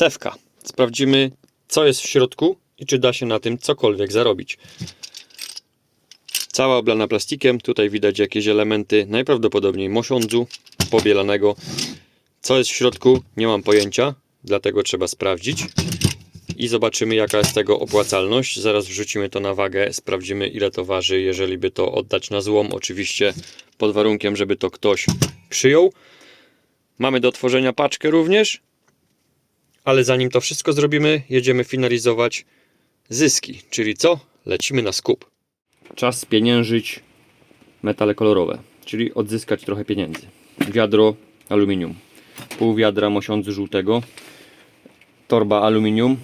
Cewka. Sprawdzimy, co jest w środku i czy da się na tym cokolwiek zarobić. Cała oblana plastikiem. Tutaj widać jakieś elementy, najprawdopodobniej mosiądzu pobielanego. Co jest w środku, nie mam pojęcia, dlatego trzeba sprawdzić. I zobaczymy, jaka jest tego opłacalność. Zaraz wrzucimy to na wagę, sprawdzimy, ile to waży. Jeżeli by to oddać na złom, oczywiście pod warunkiem, żeby to ktoś przyjął. Mamy do otworzenia paczkę również. Ale zanim to wszystko zrobimy, jedziemy finalizować zyski. Czyli co? Lecimy na skup. Czas spieniężyć metale kolorowe, czyli odzyskać trochę pieniędzy. Wiadro aluminium, pół wiadra mosiądzu żółtego, torba aluminium,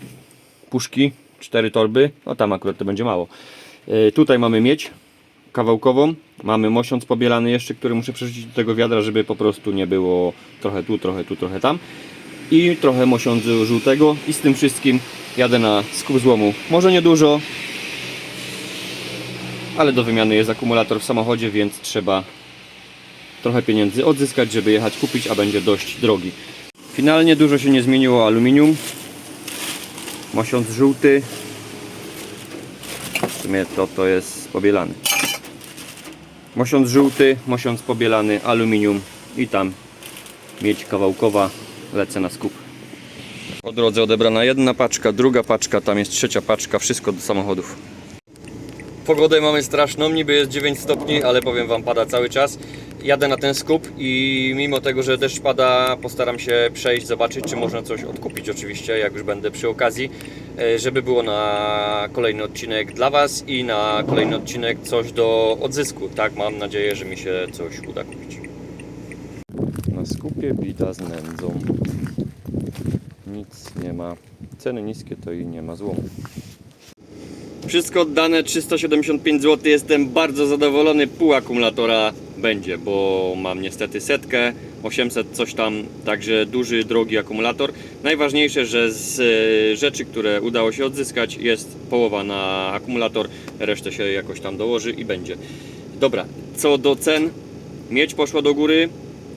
puszki, cztery torby, no tam akurat to będzie mało. Yy, tutaj mamy miedź kawałkową, mamy mosiądz pobielany jeszcze, który muszę przerzucić do tego wiadra, żeby po prostu nie było trochę tu, trochę tu, trochę tam. I trochę mosiądzu żółtego i z tym wszystkim jadę na skup złomu. Może nie dużo, ale do wymiany jest akumulator w samochodzie, więc trzeba trochę pieniędzy odzyskać, żeby jechać kupić, a będzie dość drogi. Finalnie dużo się nie zmieniło aluminium. Mosiądz żółty. W sumie to, to jest pobielany. Mosiądz żółty, mosiądz pobielany, aluminium i tam miedź kawałkowa. Lecę na skup. Po drodze odebrana jedna paczka, druga paczka, tam jest trzecia paczka, wszystko do samochodów. Pogodę mamy straszną, niby jest 9 stopni, ale powiem Wam, pada cały czas. Jadę na ten skup i mimo tego, że deszcz pada, postaram się przejść, zobaczyć, czy można coś odkupić oczywiście, jak już będę przy okazji, e, żeby było na kolejny odcinek dla Was i na kolejny odcinek coś do odzysku. Tak, mam nadzieję, że mi się coś uda kupić. Skupie bida z nędzą. Nic nie ma. Ceny niskie to i nie ma złomu. Wszystko oddane 375 zł. Jestem bardzo zadowolony. Pół akumulatora będzie, bo mam niestety setkę 800 coś tam, także duży, drogi akumulator. Najważniejsze, że z e, rzeczy, które udało się odzyskać, jest połowa na akumulator, resztę się jakoś tam dołoży i będzie. Dobra, co do cen, miedź poszła do góry,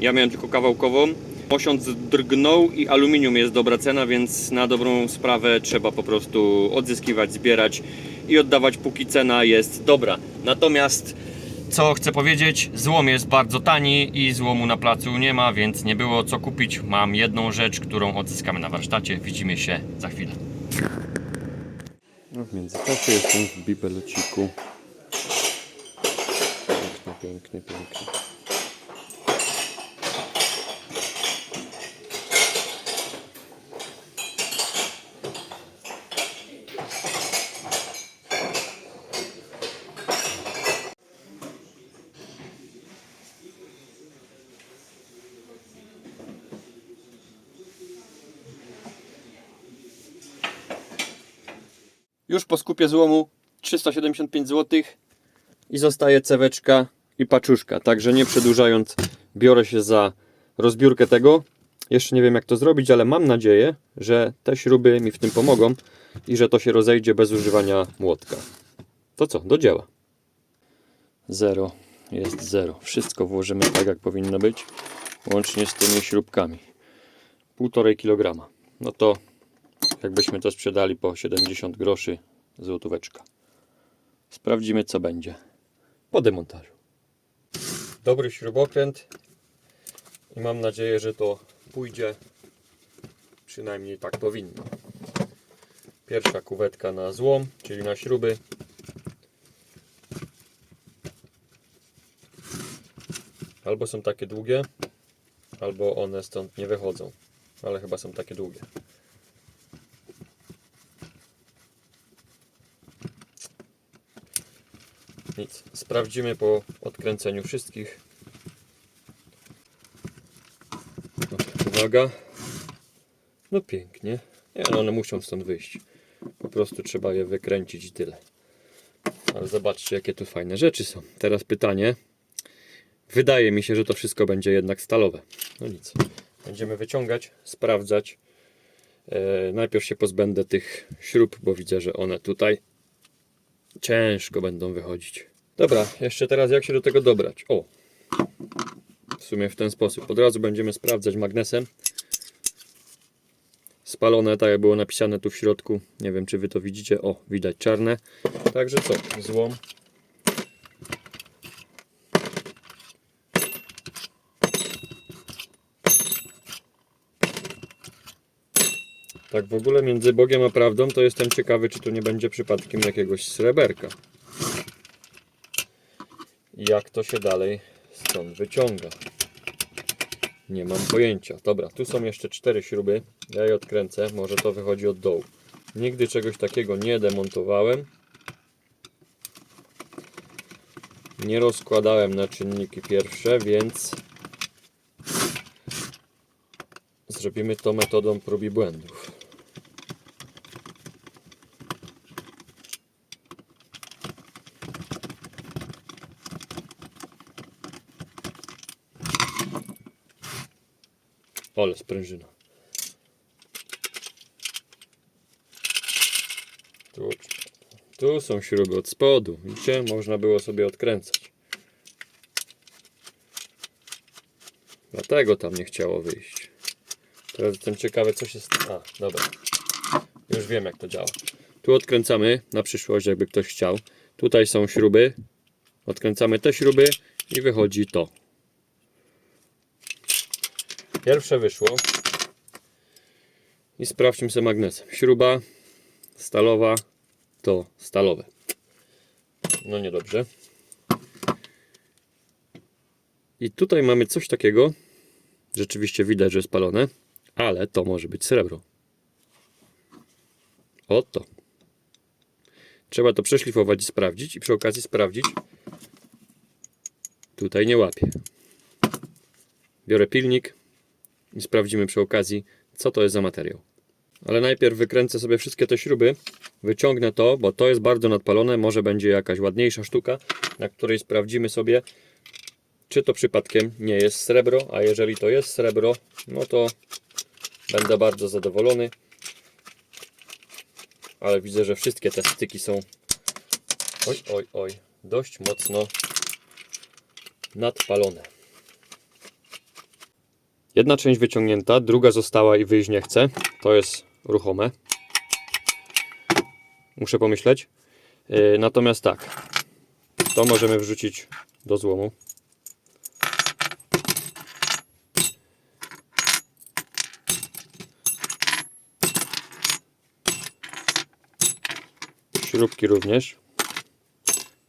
ja miałem tylko kawałkową. Mosiąc drgnął i aluminium jest dobra cena, więc na dobrą sprawę trzeba po prostu odzyskiwać, zbierać i oddawać póki cena jest dobra. Natomiast co chcę powiedzieć, złom jest bardzo tani i złomu na placu nie ma, więc nie było co kupić. Mam jedną rzecz, którą odzyskamy na warsztacie. Widzimy się za chwilę. No w międzyczasie jestem w bibelociku. Piękny, piękny, piękny. Już po skupie złomu 375 zł i zostaje ceweczka i paczuszka. Także nie przedłużając, biorę się za rozbiórkę tego. Jeszcze nie wiem jak to zrobić, ale mam nadzieję, że te śruby mi w tym pomogą i że to się rozejdzie bez używania młotka. To co, do dzieła. Zero jest zero. Wszystko włożymy tak jak powinno być, łącznie z tymi śrubkami. Półtorej kilograma. No to jakbyśmy to sprzedali po 70 groszy złotóweczka. Sprawdzimy co będzie po demontażu. Dobry śrubokręt i mam nadzieję, że to pójdzie. Przynajmniej tak powinno. Pierwsza kuwetka na złom, czyli na śruby. Albo są takie długie, albo one stąd nie wychodzą. Ale chyba są takie długie. Sprawdzimy po odkręceniu wszystkich. No, uwaga. No pięknie. Nie, no one muszą stąd wyjść. Po prostu trzeba je wykręcić i tyle. Ale zobaczcie, jakie tu fajne rzeczy są. Teraz pytanie. Wydaje mi się, że to wszystko będzie jednak stalowe. No nic. Będziemy wyciągać, sprawdzać. E, najpierw się pozbędę tych śrub, bo widzę, że one tutaj ciężko będą wychodzić. Dobra, jeszcze teraz jak się do tego dobrać? O! W sumie w ten sposób. Od razu będziemy sprawdzać magnesem. spalone, tak jak było napisane tu w środku. Nie wiem, czy wy to widzicie. O, widać czarne. Także co? Złom. Tak w ogóle między Bogiem a prawdą to jestem ciekawy, czy tu nie będzie przypadkiem jakiegoś sreberka. Jak to się dalej stąd wyciąga? Nie mam pojęcia. Dobra, tu są jeszcze cztery śruby. Ja je odkręcę. Może to wychodzi od dołu. Nigdy czegoś takiego nie demontowałem. Nie rozkładałem na czynniki pierwsze, więc zrobimy to metodą prób i błędów. Ale sprężyna. Tu, tu są śruby od spodu. Widzicie? Można było sobie odkręcać. Dlatego tam nie chciało wyjść. Teraz jestem ciekawy, co się stało. A, dobra. Już wiem, jak to działa. Tu odkręcamy na przyszłość, jakby ktoś chciał. Tutaj są śruby. Odkręcamy te śruby i wychodzi to. Pierwsze wyszło. I sprawdźmy sobie magnesem. Śruba stalowa to stalowe. No niedobrze. I tutaj mamy coś takiego. Rzeczywiście widać, że jest spalone, ale to może być srebro. Oto. Trzeba to przeszlifować i sprawdzić i przy okazji sprawdzić. Tutaj nie łapie. Biorę pilnik, i sprawdzimy przy okazji, co to jest za materiał. Ale najpierw wykręcę sobie wszystkie te śruby, wyciągnę to, bo to jest bardzo nadpalone, może będzie jakaś ładniejsza sztuka, na której sprawdzimy sobie, czy to przypadkiem nie jest srebro, a jeżeli to jest srebro, no to będę bardzo zadowolony. Ale widzę, że wszystkie te styki są oj, oj, oj, dość mocno nadpalone. Jedna część wyciągnięta, druga została i wyjść nie chce. To jest ruchome. Muszę pomyśleć. Yy, natomiast tak, to możemy wrzucić do złomu. Śrubki również.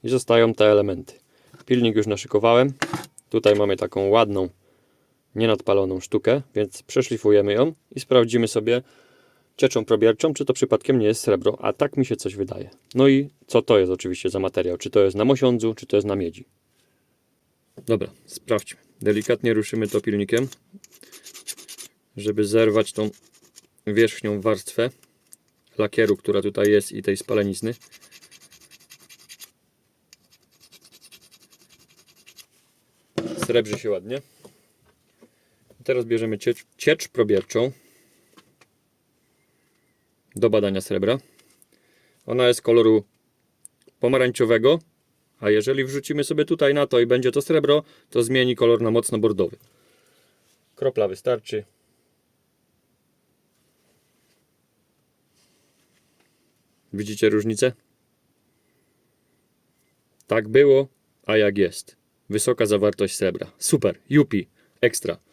I zostają te elementy. Pilnik już naszykowałem. Tutaj mamy taką ładną nienadpaloną sztukę, więc przeszlifujemy ją i sprawdzimy sobie cieczą probierczą, czy to przypadkiem nie jest srebro, a tak mi się coś wydaje. No i co to jest oczywiście za materiał, czy to jest na mosiądzu, czy to jest na miedzi. Dobra, sprawdźmy. Delikatnie ruszymy to pilnikiem, żeby zerwać tą wierzchnią warstwę lakieru, która tutaj jest i tej spalenizny. Srebrzy się ładnie. Teraz bierzemy ciecz, ciecz probierczą do badania srebra. Ona jest koloru pomarańczowego, a jeżeli wrzucimy sobie tutaj na to i będzie to srebro, to zmieni kolor na mocno bordowy. Kropla wystarczy. Widzicie różnicę? Tak było, a jak jest. Wysoka zawartość srebra. Super, jupi, ekstra.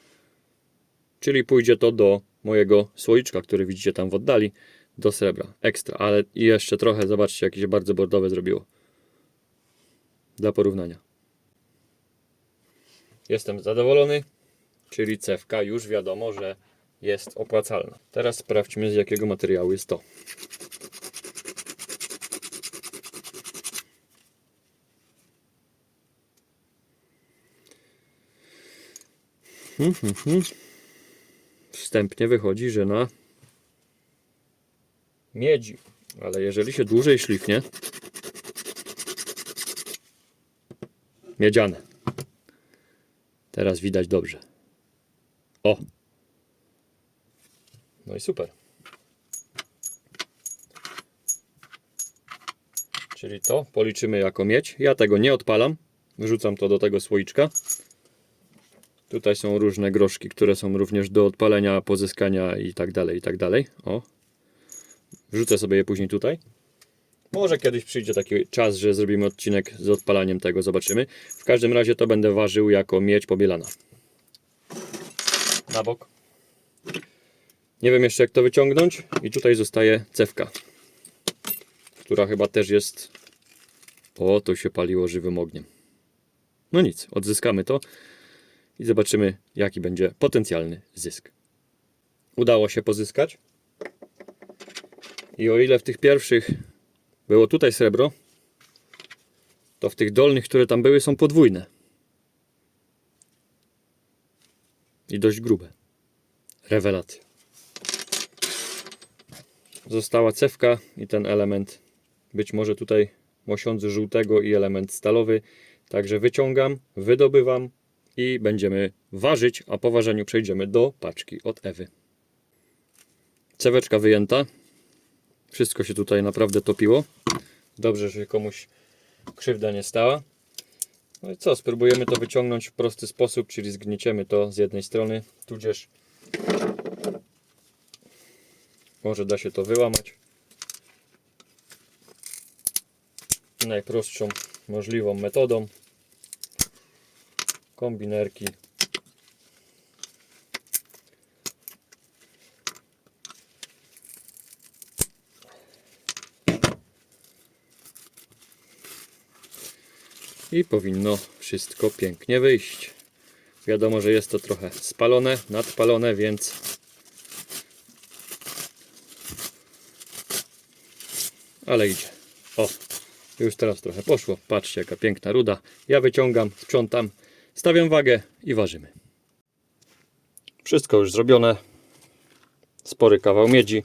Czyli pójdzie to do mojego słoiczka, który widzicie tam w oddali, do srebra. Ekstra, ale i jeszcze trochę, zobaczcie, jakie się bardzo bordowe zrobiło. Dla porównania. Jestem zadowolony, czyli cewka już wiadomo, że jest opłacalna. Teraz sprawdźmy, z jakiego materiału jest to. Hmm, hmm, hmm wstępnie wychodzi, że na miedzi. Ale jeżeli się dłużej szlifnie, miedziane. Teraz widać dobrze. O! No i super. Czyli to policzymy jako miedź. Ja tego nie odpalam. Wrzucam to do tego słoiczka. Tutaj są różne groszki, które są również do odpalenia, pozyskania i tak dalej, i tak dalej. O. Wrzucę sobie je później tutaj. Może kiedyś przyjdzie taki czas, że zrobimy odcinek z odpalaniem tego, zobaczymy. W każdym razie to będę ważył jako miedź pobielana. Na bok. Nie wiem jeszcze jak to wyciągnąć. I tutaj zostaje cewka, która chyba też jest... O, to się paliło żywym ogniem. No nic, odzyskamy to i zobaczymy jaki będzie potencjalny zysk. Udało się pozyskać. I o ile w tych pierwszych było tutaj srebro, to w tych dolnych, które tam były, są podwójne. I dość grube. Rewelacja. Została cewka i ten element, być może tutaj mosiądzu żółtego i element stalowy. Także wyciągam, wydobywam i będziemy ważyć, a po ważeniu przejdziemy do paczki od Ewy. Ceweczka wyjęta. Wszystko się tutaj naprawdę topiło. Dobrze, że komuś krzywda nie stała. No i co, spróbujemy to wyciągnąć w prosty sposób, czyli zgnieciemy to z jednej strony, tudzież może da się to wyłamać. Najprostszą możliwą metodą. Kombinerki. I powinno wszystko pięknie wyjść. Wiadomo, że jest to trochę spalone, nadpalone, więc ale idzie. O, już teraz trochę poszło. Patrzcie, jaka piękna ruda. Ja wyciągam, sprzątam, stawiam wagę i ważymy. Wszystko już zrobione. Spory kawał miedzi.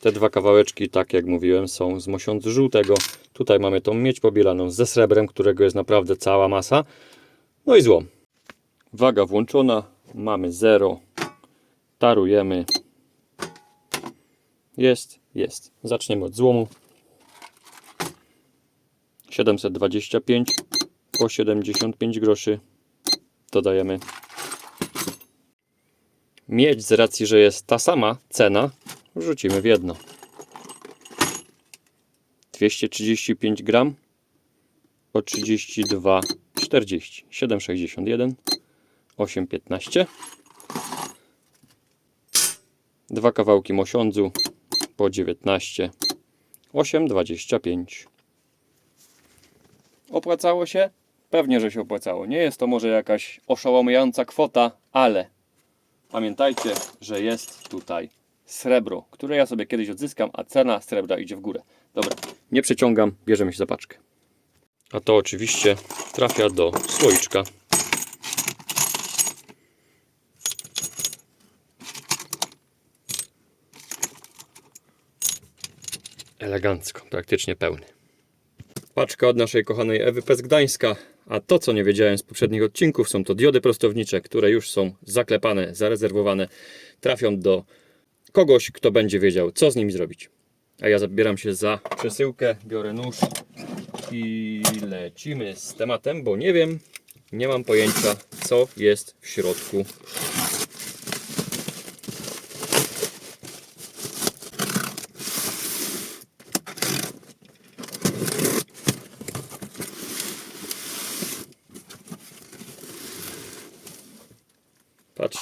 Te dwa kawałeczki, tak jak mówiłem, są z mosiądzu żółtego. Tutaj mamy tą miedź pobielaną ze srebrem, którego jest naprawdę cała masa. No i złom. Waga włączona. Mamy 0. Tarujemy. Jest, jest. Zaczniemy od złomu. 725 po 75 groszy dodajemy miedź z racji, że jest ta sama cena wrzucimy w jedno. 235 gram po 32,40 7,61 8,15 dwa kawałki mosiądzu po 19 8,25 Opłacało się? Pewnie, że się opłacało. Nie jest to może jakaś oszałamiająca kwota, ale pamiętajcie, że jest tutaj srebro, które ja sobie kiedyś odzyskam, a cena srebra idzie w górę. Dobra, nie przeciągam, bierzemy się za paczkę. A to oczywiście trafia do słoiczka. Elegancko, praktycznie pełny. Paczka od naszej kochanej Ewy P z Gdańska. A to, co nie wiedziałem z poprzednich odcinków, są to diody prostownicze, które już są zaklepane, zarezerwowane. Trafią do kogoś, kto będzie wiedział, co z nimi zrobić. A ja zabieram się za przesyłkę, biorę nóż i lecimy z tematem, bo nie wiem, nie mam pojęcia, co jest w środku.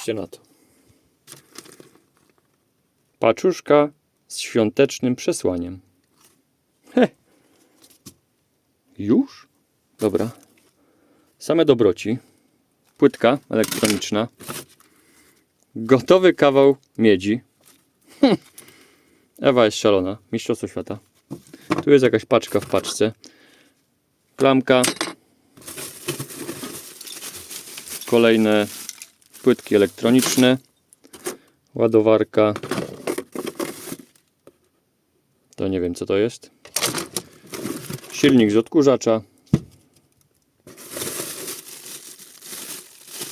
Na to. Paczuszka z świątecznym przesłaniem. He. Już? Dobra. Same dobroci. Płytka elektroniczna. Gotowy kawał miedzi. Hm. Ewa jest szalona. Mistrzostwo świata. Tu jest jakaś paczka w paczce. Klamka. Kolejne płytki elektroniczne, ładowarka. To nie wiem co to jest. Silnik z odkurzacza.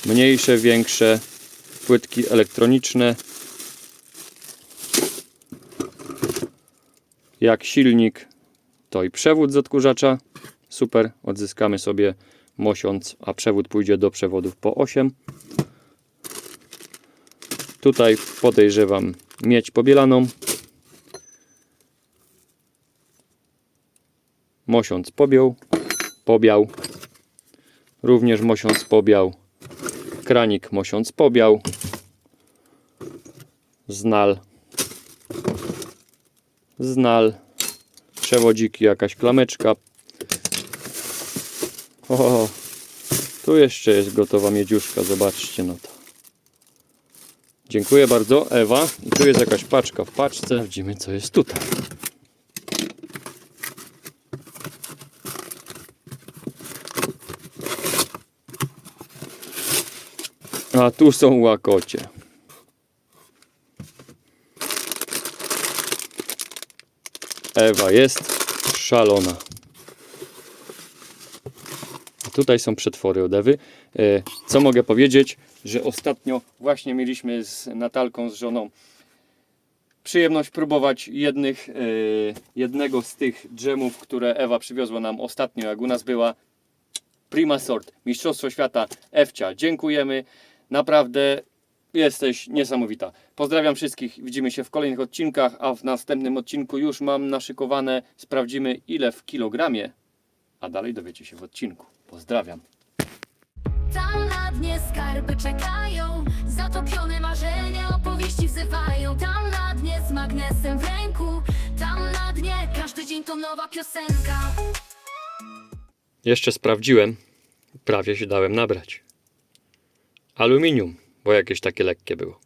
Mniejsze, większe płytki elektroniczne. Jak silnik, to i przewód z odkurzacza. Super, odzyskamy sobie mosiąc, a przewód pójdzie do przewodów po 8. Tutaj podejrzewam miedź pobielaną. Mosiąc pobiał, pobiał. Również mosiąc pobiał. Kranik mosiąc pobiał. Znal. Znal. Przewodziki, jakaś klameczka. O, tu jeszcze jest gotowa miedziuszka, zobaczcie no to. Dziękuję bardzo, Ewa. I tu jest jakaś paczka w paczce. Sprawdzimy, co jest tutaj. A tu są łakocie. Ewa jest szalona. Tutaj są przetwory od Ewy. E, Co mogę powiedzieć? Że ostatnio właśnie mieliśmy z Natalką, z żoną przyjemność próbować jednych, e, jednego z tych dżemów, które Ewa przywiozła nam ostatnio, jak u nas była. Prima Sort, Mistrzostwo Świata Ewcia. Dziękujemy. Naprawdę jesteś niesamowita. Pozdrawiam wszystkich. Widzimy się w kolejnych odcinkach, a w następnym odcinku już mam naszykowane. Sprawdzimy ile w kilogramie, a dalej dowiecie się w odcinku. Pozdrawiam. Dnie skarby czekają Zatopione marzenia opowieści wzywają Tam na dnie z magnesem w ręku Tam na dnie każdy dzień to nowa piosenka Jeszcze sprawdziłem. Prawie się dałem nabrać. Aluminium, bo jakieś takie lekkie było.